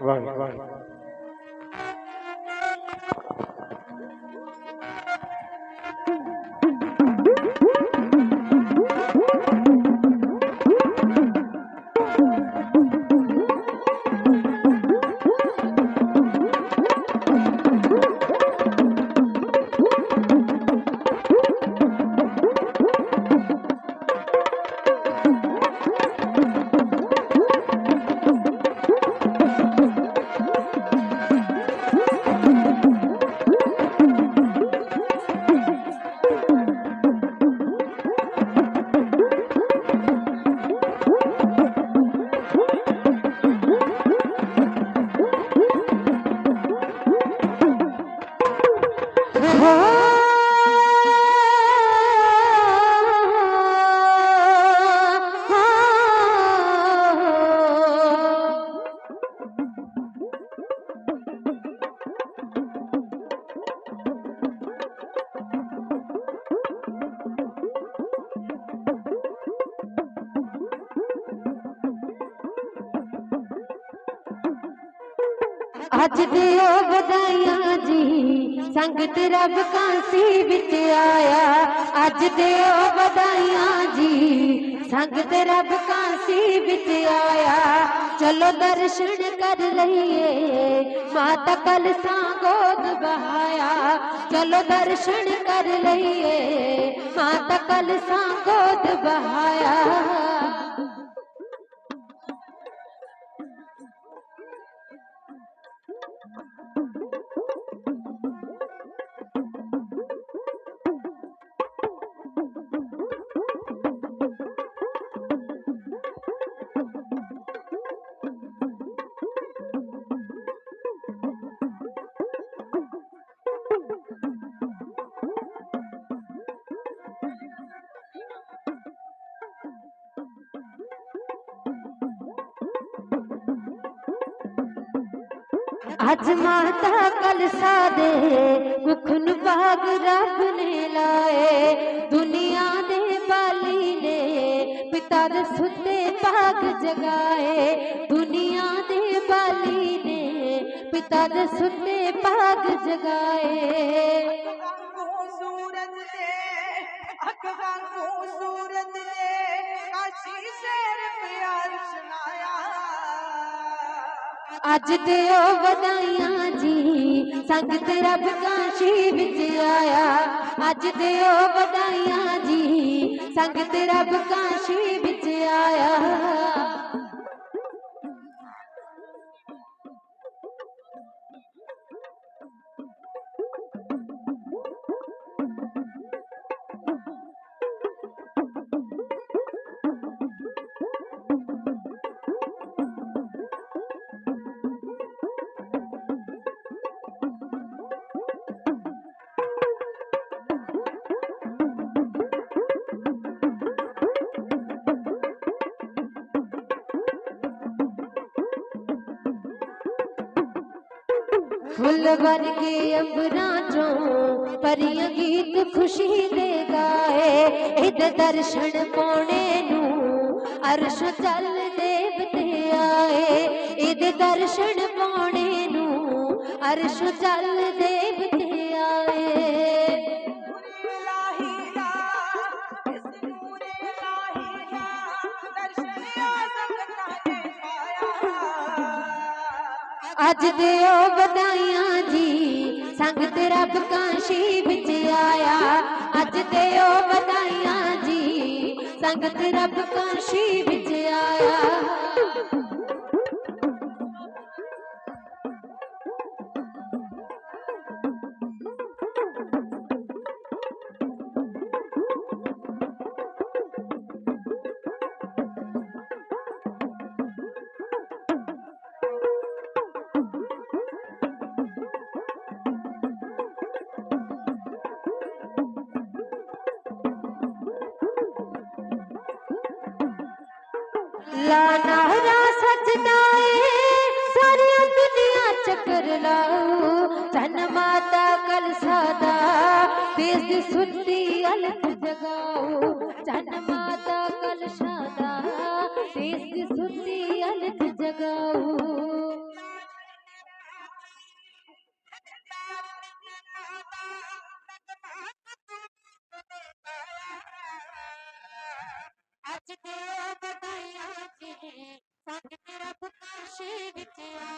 વાહ વાહ ਅੱਜ ਦਿਓ ਵਧਾਈਆਂ ਜੀ। ਸੰਗਤ ਰੱਬ ਕਾਂਸੀ ਵਿੱਚ ਆਇਆ। ਅੱਜ ਦਿਓ ਵਧਾਈਆਂ ਜੀ। ਸੰਗਤ ਰੱਬ ਕਾਂਸੀ ਵਿੱਚ ਆਇਆ। ਚਲੋ ਦਰਸ਼ਨ ਕਰ ਲਈਏ। ਮਾਤਾ ਕਲਸਾਂ ਗੋਦ ਬਹਾਇਆ ਚਲੋ ਦਰਸ਼ਨ ਕਰ ਲਈਏ। ਮਾਤਾ ਕਲਸਾਂ ਗੋਦ ਬਹਾਇਆ आज माता कल सादे कुखन बाग रब ने लाए। दुनिया ने बाली ने, पिता दे सुते बाग जगाए। दुनिया ने बाली ने, पिता दे सुते बाग जगाए। सूरत ले सूरत ले काशी शेर प्यार सुनाया। अज ते बधाइया जी, संगत रब काशी बिच आया। अज ते बधाइया जी, संगत रब काशी बिच आया। फूल बन के अंबराजों पर गीत खुशी दे गाए इत दर्शन पौने अर्श चल चल देवते आए। इत दर्शन पौने अर्श चल चल देवते ਅੱਜ ਦਿਓ ਵਧਾਈਆਂ ਜੀ ਸੰਗਤ ਰੱਬ ਕਾਸ਼ੀ ਵਿੱਚ ਆਇਆ ਅੱਜ ਦਿਓ ਵਧਾਈਆਂ ਜੀ ਸੰਗਤ ਰੱਬ ਕਾਸ਼ੀ ਵਿੱਚ ਆਇਆ चक्कर लाओ धन माता कल सादा देश सुनती अलग जगाओ धन माता कल सादा देश सुनती अलग जगाओ आज के ಸಿಗುತ್ತೆ